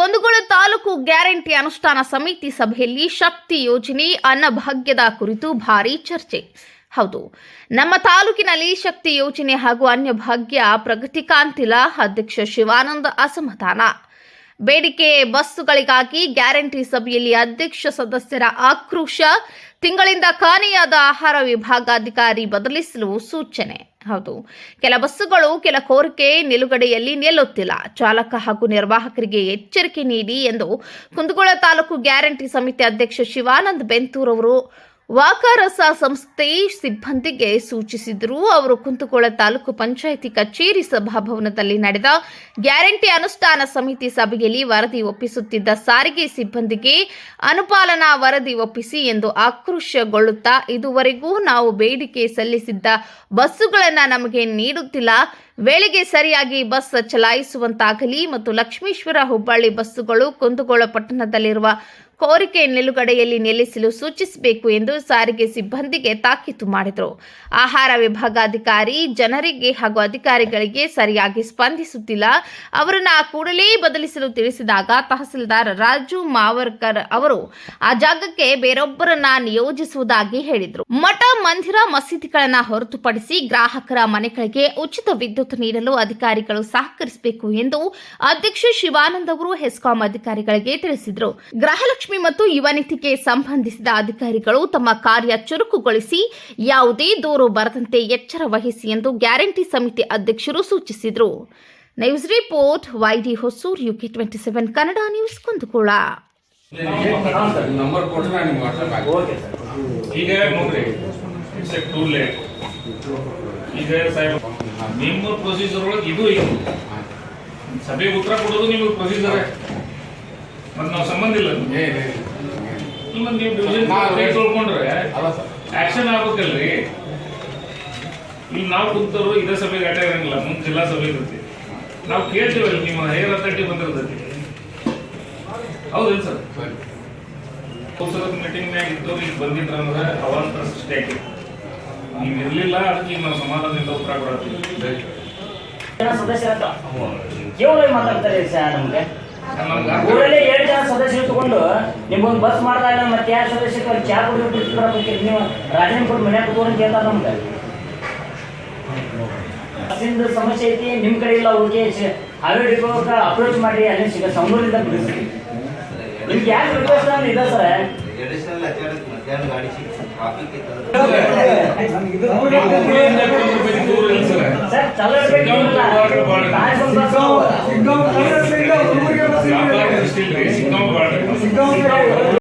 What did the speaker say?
Kundgol taluk guarantee ಅನುಷ್ಠಾನ ಸಮಿತಿ ಸಭೆಯಲ್ಲಿ ಶಕ್ತಿ ಯೋಜನೆ ಅನ್ನಭಾಗ್ಯದ ಕುರಿತು ಭಾರಿ ಚರ್ಚೆ. ಹೌದು, ನಮ್ಮ ತಾಲೂಕಿನಲ್ಲಿ ಶಕ್ತಿ ಯೋಜನೆ ಹಾಗೂ ಅನ್ಯಭಾಗ್ಯ ಪ್ರಗತಿ ಕಾಂತಿಲ ಅಧ್ಯಕ್ಷ ಶಿವಾನಂದ ಅಸಮಾಧಾನ. ಬೇಡಿಕೆ ಬಸ್ಸುಗಳಿಗಾಗಿ ಗ್ಯಾರಂಟಿ ಸಭೆಯಲ್ಲಿ ಅಧ್ಯಕ್ಷ ಸದಸ್ಯರ ಆಕ್ರೋಶ. ತಿಂಗಳಿಂದ ಕಾಣೆಯಾದ ಆಹಾರ ವಿಭಾಗಾಧಿಕಾರಿ ಬದಲಿಸಲು ಸೂಚನೆ. ಹೌದು, ಕೆಲ ಬಸ್ಸುಗಳು ಕೆಲ ಕೋರಿಕೆ ನಿಲುಗಡೆಯಲ್ಲಿ ನಿಲ್ಲುತ್ತಿಲ್ಲ. ಚಾಲಕ ಹಾಗೂ ನಿರ್ವಾಹಕರಿಗೆ ಎಚ್ಚರಿಕೆ ನೀಡಿ ಎಂದು ಕುಂದಗೋಳ ತಾಲೂಕು ಗ್ಯಾರಂಟಿ ಸಮಿತಿ ಅಧ್ಯಕ್ಷ ಶಿವಾನಂದ್ ಬೆಂತೂರ್ ಅವರು ವಾಕರಸ ಸಂಸ್ಥೆ ಸಿಬ್ಬಂದಿಗೆ ಸೂಚಿಸಿದರು ಅವರು ಕುಂತಗೋಳ ತಾಲೂಕು ಪಂಚಾಯಿತಿ ಕಚೇರಿ ಸಭಾಭವನದಲ್ಲಿ ನಡೆದ ಗ್ಯಾರಂಟಿ ಅನುಷ್ಠಾನ ಸಮಿತಿ ಸಭೆಯಲ್ಲಿ ವರದಿ ಒಪ್ಪಿಸುತ್ತಿದ್ದ ಸಾರಿಗೆ ಸಿಬ್ಬಂದಿಗೆ ಅನುಪಾಲನಾ ವರದಿ ಒಪ್ಪಿಸಿ ಎಂದು ಆಕ್ರೋಶಗೊಳ್ಳುತ್ತಾ ಇದುವರೆಗೂ ನಾವು ಬೇಡಿಕೆ ಸಲ್ಲಿಸಿದ್ದ ಬಸ್ಸುಗಳನ್ನು ನಮಗೆ ನೀಡುತ್ತಿಲ್ಲ. ವೇಳೆಗೆ ಸರಿಯಾಗಿ ಬಸ್ ಚಲಾಯಿಸುವಂತಾಗಲಿ ಮತ್ತು ಲಕ್ಷ್ಮೀಶ್ವರ ಹುಬ್ಬಳ್ಳಿ ಬಸ್ಸುಗಳು ಕುಂದಗೋಳ ಪಟ್ಟಣದಲ್ಲಿರುವ ಕೋರಿಕೆ ನಿಲುಗಡೆಯಲ್ಲಿ ನಿಲ್ಲಿಸಲು ಸೂಚಿಸಬೇಕು ಎಂದು ಸಾರಿಗೆ ಸಿಬ್ಬಂದಿಗೆ ತಾಕೀತು ಮಾಡಿದರು. ಆಹಾರ ವಿಭಾಗಾಧಿಕಾರಿ, ಜನರಿಗೆ ಹಾಗೂ ಅಧಿಕಾರಿಗಳಿಗೆ ಸರಿಯಾಗಿ ಸ್ಪಂದಿಸುತ್ತಿಲ್ಲ. ಅವರನ್ನ ಕೂಡಲೇ ಬದಲಿಸಲು ತಿಳಿಸಿದಾಗ ತಹಸೀಲ್ದಾರ್ ರಾಜು ಮಾವರ್ಕರ್ ಅವರು, ಆ ಜಾಗಕ್ಕೆ ಬೇರೊಬ್ಬರನ್ನ ನಿಯೋಜಿಸುವುದಾಗಿ ಹೇಳಿದರು. ಮಠ ಮಂದಿರ ಮಸೀದಿಗಳನ್ನ ಹೊರತುಪಡಿಸಿ ಗ್ರಾಹಕರ ಮನೆಗಳಿಗೆ ಉಚಿತ ವಿದ್ಯುತ್ ನೀಡಲು ಅಧಿಕಾರಿಗಳು ಸಹಕರಿಸಬೇಕು ಎಂದು ಅಧ್ಯಕ್ಷ ಶಿವಾನಂದ್ ಅವರು ಹೆಸ್ಕಾಂ ಅಧಿಕಾರಿಗಳಿಗೆ ತಿಳಿಸಿದರು. ಗೃಹಲಕ್ಷ್ಮಿ ಮತ್ತು ಯುವನಿತಿಗೆ ಸಂಬಂಧಿಸಿದ ಅಧಿಕಾರಿಗಳು ತಮ್ಮ ಕಾರ್ಯ ಚುರುಕುಗೊಳಿಸಿ ಯಾವುದೇ ದೂರು ಬರದಂತೆ ಎಚ್ಚರ ವಹಿಸಿ ಎಂದು ಗ್ಯಾರಂಟಿ ಸಮಿತಿ ಅಧ್ಯಕ್ಷರು ಸೂಚಿಸಿದರು. News report YD Hosur, UK twenty seven, Kannada news Kundagol ನಿಮ್ಮ ಪ್ರೊಸೀಜರ್ ಒಳಗೆ ಇದು ಸಭೆಗೆ ಉತ್ತರ ಕೊಡೋದು ನಿಮ್ಮ ಪ್ರೊಸೀಜರ್ ಮತ್ತೆ ನಾವು ಸಂಬಂಧ ಇಲ್ಲ ಏ. ನೀವು ಡಿವಿಷನ್ ತೊಳ್ಕೊಂಡ್ರೆ ಸರ್. ಆಕ್ಷನ್ ಆಗ್ಬೇಕಲ್ರಿ. ಇಲ್ಲಿ ನಾವು ಕುಂತರು ಇದೇ ಸಭೆಗೆ ಅಟ್ಟ ಇರಂಗಿಲ್ಲ ಮುಂದೆ ಜಿಲ್ಲಾ ಸಭೆ ಇರುತ್ತೆ. ನಾವು ಕೇಳ್ತೀವಲ್ಲ ನಿಮ್ಮ ಹೈಯರ್ ಅಥಾರಿಟಿ ಬಂದಿರ್ತೈತಿ ಹೌದೇನು ಸರ್? ಸರಿ. ಮೀಟಿಂಗ್ ಮೀಟಿಂಗ್ನಾಗ ಇದ್ದವ್ರು ಈಗ ಬಂದಿದ್ರ ಅಂದ್ರೆ ಅವಾಂತರ ಸೃಷ್ಟಿ ಆಗಿ ನೀವು ಇರಲಿಲ್ಲ ಅದಕ್ಕೆ ಈಗ ನಾವು ಸಮಾಧಾನದಿಂದ ಉತ್ತರ ಕೊಡತ್ತೀವಿ. ಸದಸ್ಯರ ಕೇವಲ ಮಾತಾಡ್ತಾರೆ ಸರ್ ನಮ್ಗೆ. ಊರಲ್ಲಿ ಏಳು ಜನ ಸದಸ್ಯರು ತಗೊಂಡು ನಿಮ್ಗೊಂದು ಬಸ್ ಮಾಡಿದಾಗ ಮತ್ತೆ ಯಾರು ಸದಸ್ಯರು ಅಲ್ಲಿ ಚಾ ಕುಡಿದು ನೀವು ರಾಜೀನಾಮೆ ಕೊಟ್ಟು ಮನ್ಯಾಗ ಕೂತ್ಕೊಂಡು ಕೇಳ್ತಾರೆ ನಮ್ಗೆ ಬಸ್ಸಿಂದ ಸಮಸ್ಯೆ ಐತಿ ನಿಮ್ಮ ಕಡೆ ಇಲ್ಲ ಓಕೆ ಹಾವೇರಿ ಡಿಪೋಕ್ಕೆ ಅಪ್ರೋಚ್ ಮಾಡಿ ಅಲ್ಲಿ ಸಿಗ ಸಂಗೂರಿಂದ ಬಿಡಿಸಿ ನಿಮ್ಗೆ ಯಾಕೆ ರಿಕ್ವೆಸ್ಟ್ ಅಂದ್ರೆ ಇದೆ ಸರ್? ಸರ್ ಚಲೋ ಮಧ್ಯಾಹ್ನ Então, agora. Né? Então,